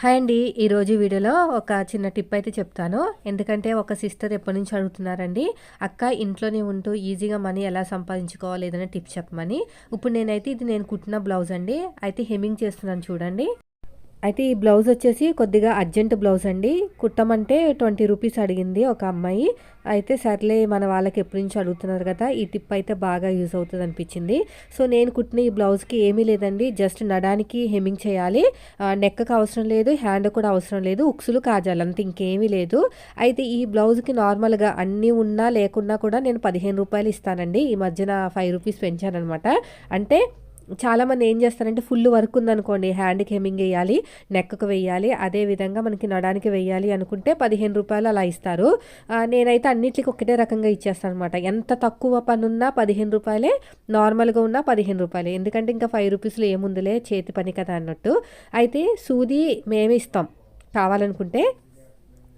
Hi అండి. ఈరోజు వీడియోలో ఒక చిన్న టిప్ అయితే చెప్తాను. ఎందుకంటే ఒక సిస్టర్ ఎప్పటి నుంచి అడుగుతున్నారండి అక్క ఇంట్లోనే ఉంటూ ఈజీగా మనీ ఎలా సంపాదించుకోవాలి ఏదైనా టిప్ చెప్పమని. ఇప్పుడు నేనైతే ఇది నేను కుట్టిన బ్లౌజ్ అండి. అయితే హెమ్మింగ్ చేస్తున్నాను చూడండి. అయితే ఈ బ్లౌజ్ వచ్చేసి కొద్దిగా అర్జెంట్ బ్లౌజ్ అండి. కుట్టమంటే ట్వంటీ రూపీస్ అడిగింది ఒక అమ్మాయి. అయితే సర్లే మన వాళ్ళకి ఎప్పటి నుంచి అడుగుతున్నారు కదా ఈ టిప్ అయితే బాగా యూజ్ అవుతుంది అనిపించింది. సో నేను కుట్టిన ఈ బ్లౌజ్కి ఏమీ లేదండి జస్ట్ నడానికి హెమ్మింగ్ చేయాలి. నెక్కకు అవసరం లేదు హ్యాండ్ కూడా అవసరం లేదు ఉక్సులు కాజాలి అంత ఇంకేమీ లేదు. అయితే ఈ బ్లౌజ్కి నార్మల్గా అన్నీ ఉన్నా లేకున్నా కూడా నేను పదిహేను రూపాయలు ఇస్తానండి. ఈ మధ్యన ఫైవ్ రూపీస్ పెంచానమాట అంటే చాలామంది ఏం చేస్తారంటే ఫుల్ వర్క్ ఉందనుకోండి హ్యాండ్కి హెమ్మింగ్ వేయాలి నెక్కకు వేయాలి అదే విధంగా మనకి నడానికి వేయాలి అనుకుంటే పదిహేను రూపాయలు అలా ఇస్తారు. నేనైతే అన్నిటికీ ఒకటే రకంగా ఇచ్చేస్తాను అనమాట ఎంత తక్కువ పని ఉన్నా పదిహేను రూపాయలే నార్మల్గా ఉన్నా పదిహేను రూపాయలే. ఎందుకంటే ఇంకా ఫైవ్ రూపీస్లో ఏముందిలే చేతి పని కదా అన్నట్టు. అయితే సూది మేమే ఇస్తాం. కావాలనుకుంటే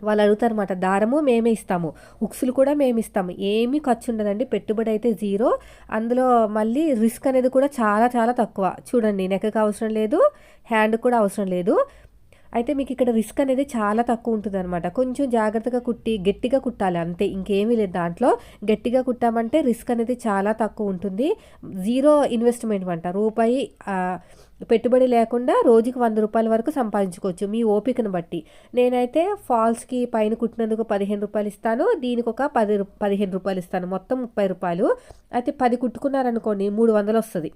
వాళ్ళు అడుగుతారనమాట దారము మేమే ఇస్తాము ఉక్సులు కూడా మేము ఇస్తాము ఏమీ ఖర్చు ఉండదండి పెట్టుబడి అయితే జీరో అందులో మళ్ళీ రిస్క్ అనేది కూడా చాలా చాలా తక్కువ. చూడండి నెక్కకు అవసరం లేదు హ్యాండ్ కూడా అవసరం లేదు. అయితే మీకు ఇక్కడ రిస్క్ అనేది చాలా తక్కువ ఉంటుంది అనమాట కొంచెం జాగ్రత్తగా కుట్టి గట్టిగా కుట్టాలి అంతే ఇంకేమీ లేదు దాంట్లో. గట్టిగా కుట్టామంటే రిస్క్ అనేది చాలా తక్కువ ఉంటుంది. జీరో ఇన్వెస్ట్మెంట్ అంట రూపాయి పెట్టుబడి లేకుండా రోజుకి వంద రూపాయల వరకు సంపాదించుకోవచ్చు. మీ ఓపికను బట్టి. నేనైతే ఫాల్స్కి పైన కుట్టినందుకు పదిహేను రూపాయలు ఇస్తాను. దీనికి ఒక పది పదిహేను రూపాయలు ఇస్తాను. మొత్తం ముప్పై రూపాయలు. అయితే పది కుట్టుకున్నారనుకోండి మూడు వందలు వస్తుంది.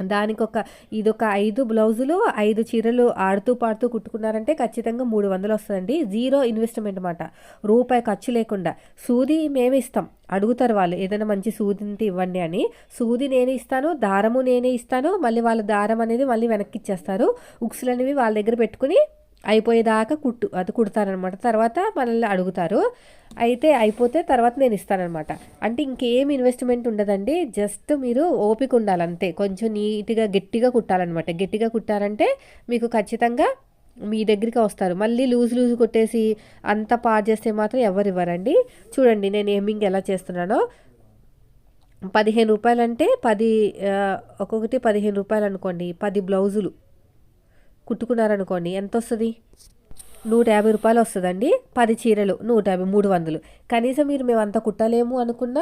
దానికి ఒక ఇదొక ఐదు బ్లౌజులు ఐదు చీరలు ఆడుతూ పాడుతూ కుట్టుకున్నారంటే ఖచ్చితంగా మూడు వందలు వస్తుందండి. జీరో ఇన్వెస్ట్మెంట్ అనమాట రూపాయి ఖర్చు లేకుండా. సూది మేమే ఇస్తాం. అడుగుతారు వాళ్ళు ఏదైనా మంచి సూదింటి ఇవ్వండి అని. సూది నేనే ఇస్తాను దారము నేనే ఇస్తాను మళ్ళీ వాళ్ళ దారం అనేది మళ్ళీ వెనక్కి ఇచ్చేస్తారు. ఉక్సులు అనేవి వాళ్ళ దగ్గర పెట్టుకుని అయిపోయేదాకా కుట్టు అది కుడతారనమాట. తర్వాత మనల్ని అడుగుతారు. అయితే అయిపోతే తర్వాత నేను ఇస్తానమాట అంటే ఇంకేం ఇన్వెస్ట్మెంట్ ఉండదండి. జస్ట్ మీరు ఓపిక ఉండాలి అంతే కొంచెం నీట్గా గట్టిగా కుట్టాలన్నమాట గట్టిగా కుట్టారంటే మీకు ఖచ్చితంగా మీ దగ్గరికి వస్తారు. మళ్ళీ లూజ్ లూజ్ కొట్టేసి అంత పాడు చేస్తే మాత్రం ఎవరు ఇవ్వరండి. చూడండి నేను ఏమింగ్ ఎలా చేస్తున్నానో. పదిహేను రూపాయలంటే పది ఒక్కొక్కటి పదిహేను రూపాయలు అనుకోండి. పది బ్లౌజులు. కుట్టుకున్నారనుకోండి ఎంత వస్తుంది నూట యాభై రూపాయలు వస్తుందండి పది చీరలు నూట యాభై మూడు వందలు. కనీసం మీరు మేము అంత కుట్టలేము అనుకున్న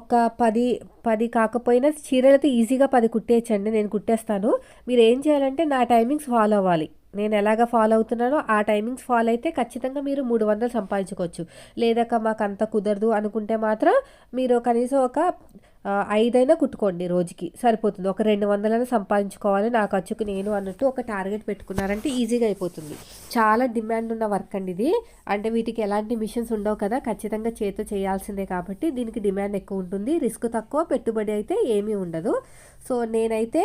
ఒక పది పది కాకపోయినా చీరలతో ఈజీగా పది కుట్టేయచ్చండి నేను కుట్టేస్తాను. మీరు ఏం చేయాలంటే నా టైమింగ్స్ ఫాలో అవ్వాలి. నేను ఎలాగ ఫాలో అవుతున్నానో ఆ టైమింగ్స్ ఫాలో అయితే ఖచ్చితంగా మీరు మూడు వందలు సంపాదించుకోవచ్చు. లేదక మాకు అంత కుదరదు అనుకుంటే మాత్రం మీరు కనీసం ఒక ఐదైనా కుట్టుకోండి రోజుకి. సరిపోతుంది. ఒక రెండు వందలైనా సంపాదించుకోవాలి. నా ఖర్చుకు నేను అన్నట్టు ఒక టార్గెట్ పెట్టుకున్నారంటే ఈజీగా అయిపోతుంది. చాలా డిమాండ్ ఉన్న వర్క్ అండి ఇది. అంటే వీటికి ఎలాంటి మిషన్స్ ఉండవు కదా. ఖచ్చితంగా చేతితో చేయాల్సిందే కాబట్టి దీనికి డిమాండ్ ఎక్కువ ఉంటుంది. రిస్క్ తక్కువ పెట్టుబడి అయితే ఏమీ ఉండదు. సో నేనైతే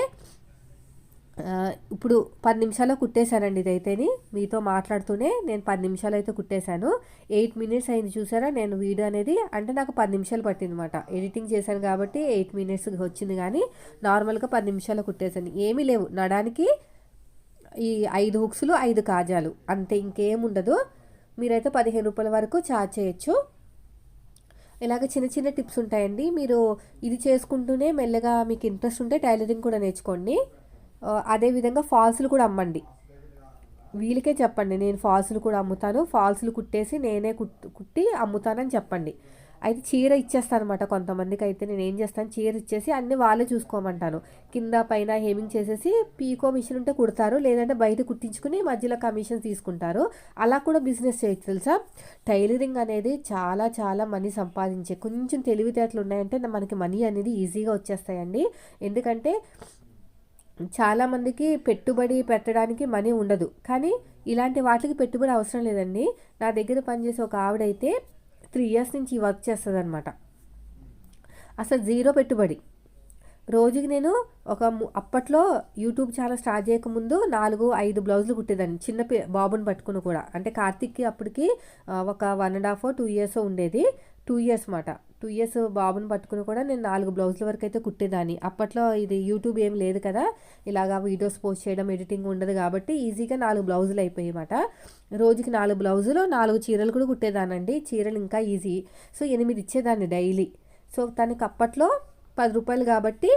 ఇప్పుడు పది నిమిషాల్లో కుట్టేశానండి ఇదైతేని. మీతో మాట్లాడుతూనే నేను పది నిమిషాలు అయితే కుట్టేశాను. ఎయిట్ మినిట్స్ అయింది చూసారా నేను వీడియో అనేది అంటే నాకు పది నిమిషాలు పట్టిందనమాట ఎడిటింగ్ చేశాను కాబట్టి ఎయిట్ మినిట్స్ వచ్చింది కానీ నార్మల్గా పది నిమిషాలు కుట్టేశాను. ఏమీ లేవు. నడానికి ఈ ఐదు హుక్స్లు ఐదు కాజాలు. అంతే ఇంకేముండదు మీరైతే పదిహేను రూపాయల వరకు ఛార్జ్ చేయొచ్చు. ఇలాగ చిన్న చిన్న టిప్స్ ఉంటాయండి. మీరు ఇది చేసుకుంటూనే మెల్లగా మీకు ఇంట్రెస్ట్ ఉంటే టైలరింగ్ కూడా నేర్చుకోండి. అదేవిధంగా ఫాల్స్లు కూడా అమ్మండి. వీళ్ళకే చెప్పండి నేను ఫాల్స్లు కూడా అమ్ముతాను ఫాల్స్లు కుట్టేసి నేనే కుట్టి అమ్ముతానని చెప్పండి. అయితే చీర ఇచ్చేస్తానమాట కొంతమందికి అయితే నేను ఏం చేస్తాను చీర ఇచ్చేసి అన్ని వాళ్ళే చూసుకోమంటాను కింద పైన హేమింగ్ చేసేసి పీకో మిషన్ ఉంటే కుడతారు లేదంటే బయట కుట్టించుకుని మధ్యలో కమిషన్ తీసుకుంటారు. అలా కూడా బిజినెస్ చేయొచ్చు తెలుసా? టైలరింగ్ అనేది చాలా చాలా మనీ సంపాదించే కొంచెం తెలివితేటలు ఉన్నాయంటే మనకి మనీ అనేది ఈజీగా వచ్చేస్తాయండి. ఎందుకంటే చాలామందికి పెట్టుబడి పెట్టడానికి మనీ ఉండదు. కానీ ఇలాంటి వాటికి పెట్టుబడి అవసరం లేదండి. నా దగ్గర పనిచేసే ఒక ఆవిడైతే త్రీ ఇయర్స్ నుంచి వర్క్ చేస్తుంది అనమాట అసలు జీరో పెట్టుబడి. రోజుకి నేను ఒక అప్పట్లో యూట్యూబ్ ఛానల్ స్టార్ట్ చేయకముందు నాలుగు ఐదు బ్లౌజులు కుట్టేదాన్ని. చిన్న బాబుని పట్టుకుని కూడా. అంటే కార్తిక్కి అప్పటికి ఒక one and half two years ఉండేది. టూ ఇయర్స్ మాట. టూ ఇయర్స్ బాబుని పట్టుకుని కూడా నేను నాలుగు బ్లౌజుల వరకు అయితే కుట్టేదాన్ని. అప్పట్లో ఇది యూట్యూబ్ ఏం లేదు కదా. ఇలాగా వీడియోస్ పోస్ట్ చేయడం ఎడిటింగ్ ఉండదు కాబట్టి ఈజీగా నాలుగు బ్లౌజులు అయిపోయాయన్నమాట రోజుకి నాలుగు బ్లౌజులు నాలుగు చీరలు కూడా కుట్టేదానండి చీరలు ఇంకా ఈజీ. సో ఎనిమిది ఇచ్చేదాన్ని డైలీ. సో తనకి అప్పట్లో పది రూపాయలు కాబట్టి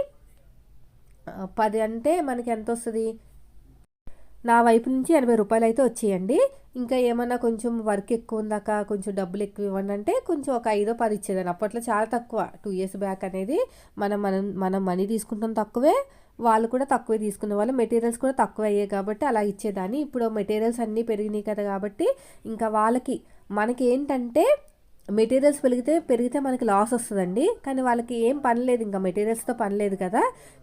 పది అంటే మనకి ఎంత వస్తుంది? నా వైపు నుంచి ఎనభై రూపాయలు అయితే వచ్చేయండి. ఇంకా ఏమన్నా కొంచెం వర్క్ ఎక్కువ ఉందాక కొంచెం డబ్బులు ఎక్కువ ఇవ్వండి అంటే కొంచెం ఒక ఐదో పది ఇచ్చేదాన్ని. అప్పట్లో చాలా తక్కువ. టూ ఇయర్స్ బ్యాక్ అనేది మనం మనం మనం మనీ తీసుకుంటాం తక్కువే. వాళ్ళు కూడా తక్కువే తీసుకునే వాళ్ళు. మెటీరియల్స్ కూడా తక్కువ అయ్యాయి కాబట్టి అలా ఇచ్చేదాన్ని. ఇప్పుడు మెటీరియల్స్ అన్నీ పెరిగినాయి కదా కాబట్టి ఇంకా వాళ్ళకి మనకి ఏంటంటే మెటీరియల్స్ పెరిగితే పెరిగితే మనకి లాస్ వస్తుందండి. కానీ వాళ్ళకి ఏం పని లేదు ఇంకా మెటీరియల్స్తో పని లేదు కదా.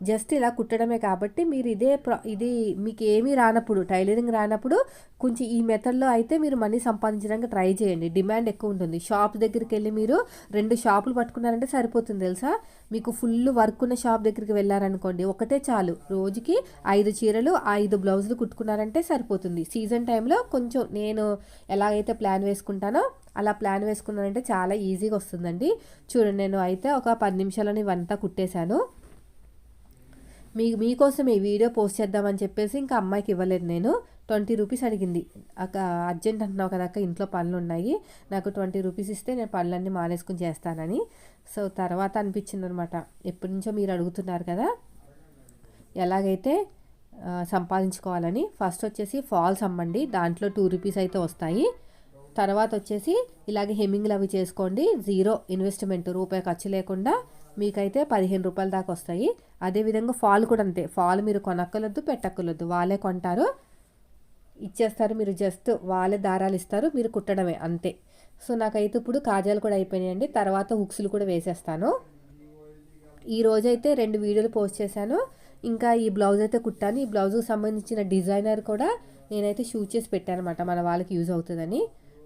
జస్ట్ ఇలా కుట్టడమే కాబట్టి మీరు ఇదే ఇది మీకు ఏమీ రానప్పుడు టైలరింగ్ రానప్పుడు కొంచెం ఈ మెథడ్లో అయితే మీరు మనీ సంపాదించడానికి ట్రై చేయండి. డిమాండ్ ఎక్కువ ఉంటుంది. షాప్ దగ్గరికి వెళ్ళి మీరు రెండు షాపులు పట్టుకున్నారంటే సరిపోతుంది తెలుసా? మీకు ఫుల్ వర్క్ ఉన్న షాప్ దగ్గరికి వెళ్ళారనుకోండి ఒకటే చాలు. రోజుకి ఐదు చీరలు ఐదు బ్లౌజులు కుట్టుకున్నారంటే సరిపోతుంది. సీజన్ టైంలో కొంచెం నేను ఎలాగైతే ప్లాన్ వేసుకుంటానో అలా ప్లాన్ వేసుకున్నానంటే చాలా ఈజీగా వస్తుందండి. చూడండి నేను అయితే ఒక పది నిమిషాలని ఇవంతా కుట్టేశాను. మీ మీకోసం ఈ వీడియో పోస్ట్ చేద్దామని చెప్పేసి ఇంకా అమ్మాయికి ఇవ్వలేదు నేను. ట్వంటీ రూపీస్ అడిగింది. అక్క అర్జెంట్ అంటున్నావు కదా అక్క ఇంట్లో పనులు ఉన్నాయి. నాకు ట్వంటీ రూపీస్ ఇస్తే నేను పనులన్నీ మానేసుకుని చేస్తానని. సో తర్వాత అనిపించింది అనమాట ఎప్పటి నుంచో మీరు అడుగుతున్నారు కదా. ఎలాగైతే సంపాదించుకోవాలని. ఫస్ట్ వచ్చేసి ఫాల్స్ అమ్మండి. దాంట్లో టూ రూపీస్ అయితే వస్తాయి. తర్వాత వచ్చేసి ఇలాగే హెమ్మింగ్లు అవి చేసుకోండి. జీరో ఇన్వెస్ట్మెంట్ రూపాయి ఖర్చు లేకుండా మీకైతే పదిహేను రూపాయల దాకా వస్తాయి. అదేవిధంగా ఫాల్ కూడా అంతే. ఫాల్ మీరు కొనక్కలొద్దు పెట్టక్కలొద్దు వాళ్ళే కొంటారు. ఇచ్చేస్తారు మీరు జస్ట్ వాళ్ళే దారాలు ఇస్తారు మీరు కుట్టడమే అంతే. సో నాకైతే ఇప్పుడు కాజాలు కూడా అయిపోయినాయండి. తర్వాత హుక్స్లు కూడా వేసేస్తాను. ఈ రోజైతే రెండు వీడియోలు పోస్ట్ చేశాను. ఇంకా ఈ బ్లౌజ్ అయితే కుట్టాను. ఈ బ్లౌజ్కి సంబంధించిన డిజైనర్ కూడా నేనైతే షూట్ చేసి పెట్టాను అనమాట మన వాళ్ళకి యూజ్ అవుతుందని.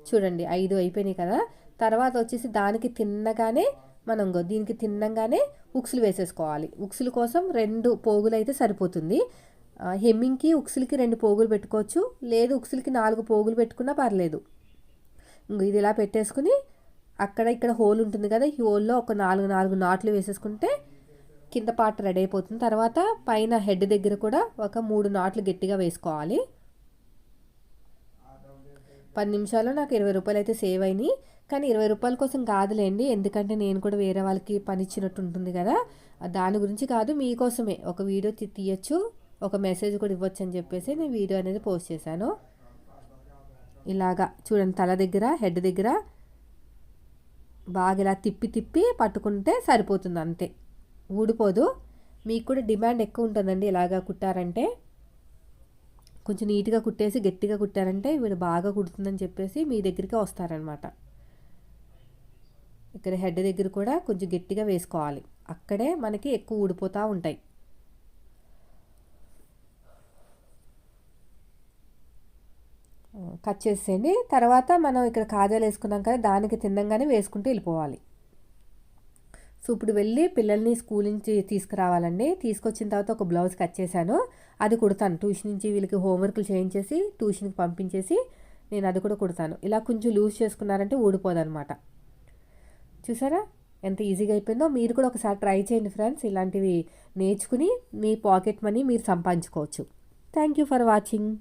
చూడండి ఐదు అయిపోయినాయి కదా. తర్వాత వచ్చేసి దానికి తిన్నగానే మనం దీనికి తిన్నగానే ఉక్సులు వేసేసుకోవాలి. ఉక్సుల కోసం రెండు పోగులు అయితే సరిపోతుంది హెమ్మింగ్కి ఉక్సులకి రెండు పోగులు పెట్టుకోవచ్చు. లేదు ఉక్సులకి నాలుగు పోగులు పెట్టుకున్నా పర్లేదు. ఇది ఇలా పెట్టేసుకుని అక్కడ ఇక్కడ హోల్ ఉంటుంది కదా ఈ హోల్లో ఒక నాలుగు నాలుగు నాట్లు వేసేసుకుంటే కింద పార్ట్ రెడీ అయిపోతుంది. తర్వాత పైన హెడ్ దగ్గర కూడా ఒక మూడు నాట్లు గట్టిగా వేసుకోవాలి. పది నిమిషాల్లో నాకు ఇరవై రూపాయలు అయితే సేవ్ అయినాయి. కానీ ఇరవై రూపాయల కోసం కాదులేండి. ఎందుకంటే నేను కూడా వేరే వాళ్ళకి పని ఇచ్చినట్టు ఉంటుంది కదా. దాని గురించి కాదు మీకోసమే. ఒక వీడియో తీయచ్చు. ఒక మెసేజ్ కూడా ఇవ్వచ్చు అని చెప్పేసి నేను వీడియో అనేది పోస్ట్ చేశాను. ఇలాగా చూడండి తల దగ్గర హెడ్ దగ్గర బాగా ఇలా తిప్పి తిప్పి పట్టుకుంటే సరిపోతుంది అంతే. ఊడిపోదు. మీకు కూడా డిమాండ్ ఎక్కువ ఉంటుందండి ఇలాగా కుట్టారంటే. కొంచెం నీట్గా కుట్టేసి గట్టిగా కుట్టారంటే వీడు బాగా కుడుతుందని చెప్పేసి మీ దగ్గరికి వస్తారనమాట. ఇక్కడ హెడ్ దగ్గర కూడా కొంచెం గట్టిగా వేసుకోవాలి. అక్కడే మనకి ఎక్కువ ఊడిపోతూ ఉంటాయి. కట్ చేసేయండి తర్వాత మనం ఇక్కడ కాజాలు వేసుకున్నాం కదా దానికి తిన్నంగానే వేసుకుంటూ వెళ్ళిపోవాలి. సో ఇప్పుడు వెళ్ళి పిల్లల్ని స్కూల్ నుంచి తీసుకురావాలండి. తీసుకొచ్చిన తర్వాత ఒక బ్లౌజ్ కట్ చేశాను. అది కుడతాను. ట్యూషన్ నుంచి వీళ్ళకి హోంవర్క్లు చేయించేసి ట్యూషన్కి పంపించేసి నేను అది కూడా కుడతాను. ఇలా కొంచెం లూజ్ చేసుకున్నారంటే ఊడిపోదనమాట. చూసారా? ఎంత ఈజీగా అయిపోయిందో. మీరు కూడా ఒకసారి ట్రై చేయండి ఫ్రెండ్స్. ఇలాంటివి నేర్చుకుని మీ పాకెట్ మనీ మీరు సంపాదించుకోవచ్చు. Thank you for watching.